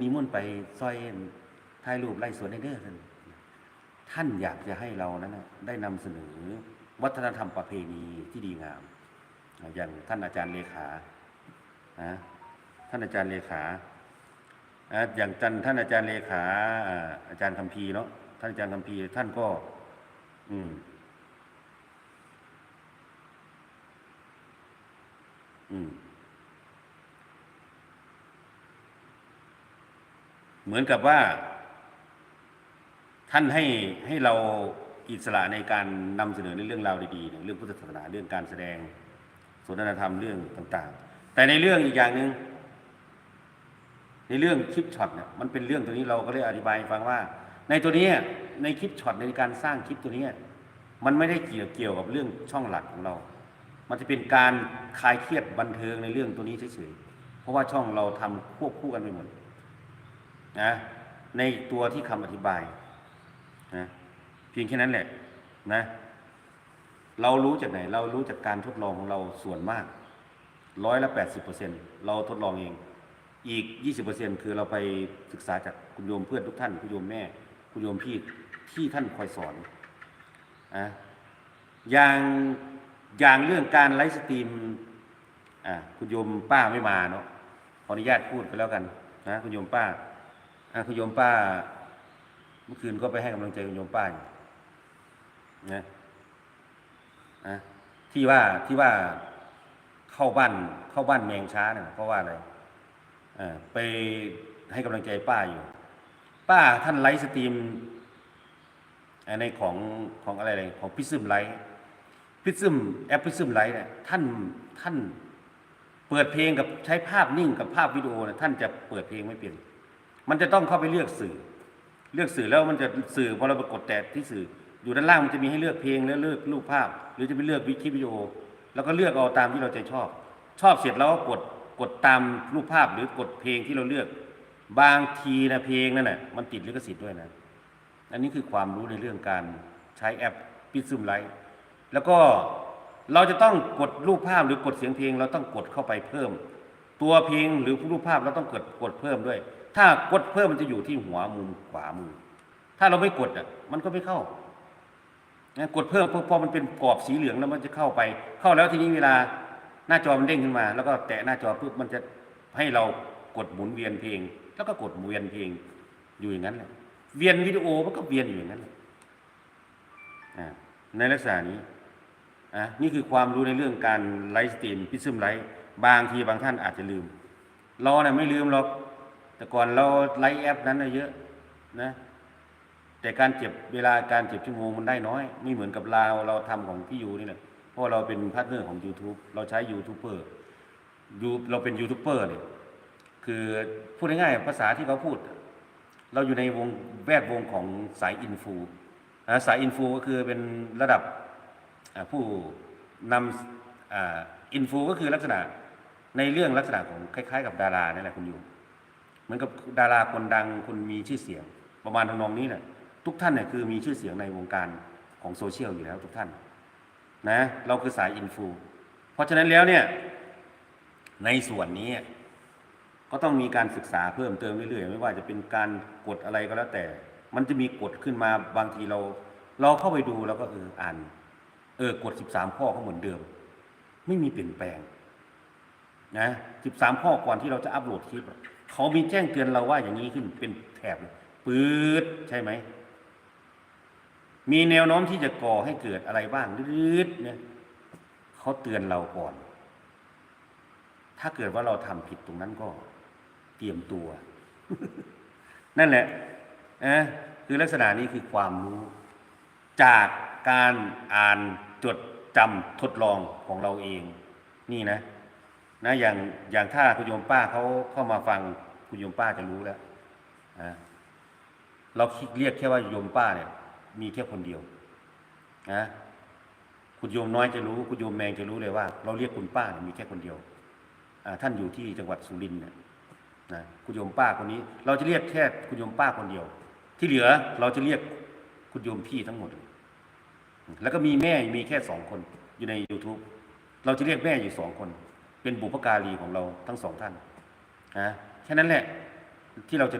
นิมนต์ไปซอยถ่ายรูปไล่สวนในเด้อท่านท่านอยากจะให้เรานั้นนะได้นำเสนอวัฒนธรรมประเพณีที่ดีงาม อย่างท่านอาจารย์เลขานะท่านอาจารย์เลขา อย่างท่านท่านอาจารย์เลขาอาอาจารย์คัมภีร์เนาะท่านอาจารย์คัมภีร์ท่านก็ อืม อืม เหมือนกับว่า ท่านให้ให้เราอิสระในการนำเสนอในเรื่องราวดีๆเนี่ยเรื่องพุทธศาสนาเรื่องการแสดงสนทนาธรรมเรื่องต่าง ๆ แต่ในเรื่องอีกอย่างหนึ่งในเรื่องคลิปช็อตเนี่ยมันเป็นเรื่องตัวนี้เราก็เลยอธิบายฟังว่า ในตัวนี้ในคลิปช็อตในการสร้างคลิปตัวนี้มันไม่ได้เกี่ยวเกี่ยวกับเรื่องช่องหลักของเรา มันจะเป็นการคลายเครียดบันเทิงในเรื่องตัวนี้เฉยๆเพราะว่าช่องเราทำควบคู่กันไปหมด นะในตัวที่คำอธิบายนะเพียงแค่นั้นแหละนะ เรารู้จากไหน เรารู้จากการทดลองของเราส่วนมากร้อยละแปดสิบเปอร์เซ็นเราทดลองเอง อีกยี่สิบเปอร์เซ็นคือเราไปศึกษาจากคุณโยมเพื่อนทุกท่านคุณโยมแม่ คุณโยมพี่ที่ท่านคอยสอนอะอย่างอย่างเรื่องการไลฟ์สตรีมอะคุณโยมป้าไม่มาเนาะขออนุญาตพูดไปแล้วกันนะคุณโยมป้า คุณโยมป้า เมื่อคืนก็ไปให้กำลังใจคุณโยมป้าอยู่นะนะที่ว่าที่ว่าเข้าบ้านเข้าบ้านแมงช้าเนี่ยเพราะว่าอะไรอ่าไปให้กำลังใจป้าอยู่ ป้าท่านไลฟ์สตรีมในของของอะไรเลยของพิซซึมไลฟ์พิซซึมแอปพิซซึมไลฟ์เนี่ยท่านท่านเปิดเพลงกับใช้ภาพนิ่งกับภาพวิดีโอเนี่ยท่านจะเปิดเพลงไม่เปลี่ยน มันจะต้องเข้าไปเลือกสื่อ เลือกสื่อแล้วมันจะสื่อพอเราไปกดแต่ที่สื่อ อยู่ด้านล่างมันจะมีให้เลือกเพลงแล้วเลือกรูปภาพ หรือจะไปเลือกวิคลิปวิดีโอ แล้วก็เลือกเอาตามที่เราใจชอบ ชอบเสร็จแล้วก็กดกดตามรูปภาพหรือกดเพลงที่เราเลือก บางทีนะเพลงนั่นน่ะมันติดลิขสิทธิ์ด้วยนะอันนี้คือความรู้ในเรื่องการใช้แอปพิซึมไลท์แล้วก็เราจะต้องกดรูปภาพหรือกดเสียงเพลง เราต้องกดเข้าไปเพิ่ม ตัวเพลงหรือรูปภาพเราต้องกดกดเพิ่มด้วย ถ้ากดเพิ่มมันจะอยู่ที่หัวมุมขวามือ ถ้าเราไม่กดอะ มันก็ไม่เข้านะกดเพิ่มพอมันเป็นกรอบสีเหลืองแล้วมันจะเข้าไป เข้าแล้วทีนี้เวลาหน้าจอมันเด้งขึ้นมา แล้วก็แตะหน้าจอปุ๊บมันจะให้เรากดหมุนเวียนเพลง แล้วก็กดหมุนเวียนเพลงอยู่อย่างนั้นแหละเวียนวิดีโอมันก็เวียนอยู่อย่างนั้นแหละในลักษณะนี้อะนี่คือความรู้ในเรื่องการไลฟ์สตรีมพิซึมไลฟ์บางทีบางท่านอาจจะลืมเราเนี่ยไม่ลืมหรอก แต่ก่อนเราไลฟ์แอปนั้นเยอะนะ แต่การเจ็บเวลาการเจ็บชั่วโมงมันได้น้อย ไม่เหมือนกับเราเราทำของพี่ยูนี่แหละเพราะเราเป็นพาร์ทเนอร์ของ YouTube เราใช้ยูทูบเบอร์ยูเราเป็นยูทูบเบอร์เนี่ยคือพูดง่ายๆภาษาที่เขาพูด เราอยู่ในวงแวดวงของสายอินฟูสายอินฟูก็คือเป็นระดับผู้นำอินฟูก็คือลักษณะในเรื่องลักษณะของคล้าย ๆ กับดารานี่แหละคุณยูเห มือนกับดาราคนดังคนมีชื่อเสียง ประมาณทำนองนี้แหละทุกท่านเนี่ยคือมีชื่อเสียงในวงการของโซเชียลอยู่แล้วทุกท่านนะเราคือสายอินฟูเพราะฉะนั้นแล้วเนี่ยในส่วนนี้ก็ต้องมีการศึกษาเพิ่มเติมเรื่อยๆ ไม่ว่าจะเป็นการกดอะไรก็แล้วแต่ มันจะมีกฎขึ้นมาบางทีเรา เราเข้าไปดูแล้วก็เอออ่าน เออกฎ 13 ข้อก็เหมือนเดิม ไม่มีเปลี่ยนแปลงนะ13 ข้อก่อนที่เราจะอัปโหลดคลิป เขามีแจ้งเตือนเราว่าอย่างนี้ขึ้นเป็นแถบปืดใช่ไหม มีแนวโน้มที่จะก่อให้เกิดอะไรบ้างดืดเนี่ยเขาเตือนเราก่อน ถ้าเกิดว่าเราทำผิดตรงนั้นก็เตรียมตัว นั่นแหละนะคือลักษณะนี้คือความรู้ จากการอ่านจดจำทดลองของเราเอง นี่นะ นะอย่างอย่างถ้าคุณโยมป้าเขาเข้ามาฟังคุณโยมป้าจะรู้แล้วนะเราเรียกแค่ว่าโยมป้าเนี่ย มีแค่คนเดียวนะคุณโยมน้อยจะรู้ คุณโยมแมงจะรู้เลยว่า เราเรียกคุณป้ามีแค่คนเดียวอ่าท่านอยู่ที่จังหวัดสุรินทร์เนี่ยนะคุณโยมป้าคนนี้ เราจะเรียกแค่คุณโยมป้าคนเดียว ที่เหลือเราจะเรียกคุณโยมพี่ทั้งหมด แล้วก็มีแม่มีแค่สองคนอยู่ใน YouTube เราจะเรียกแม่อยู่สองคน เป็นบุพการีของเราทั้งสองท่านนะแค่นั้นแหละที่เราจะ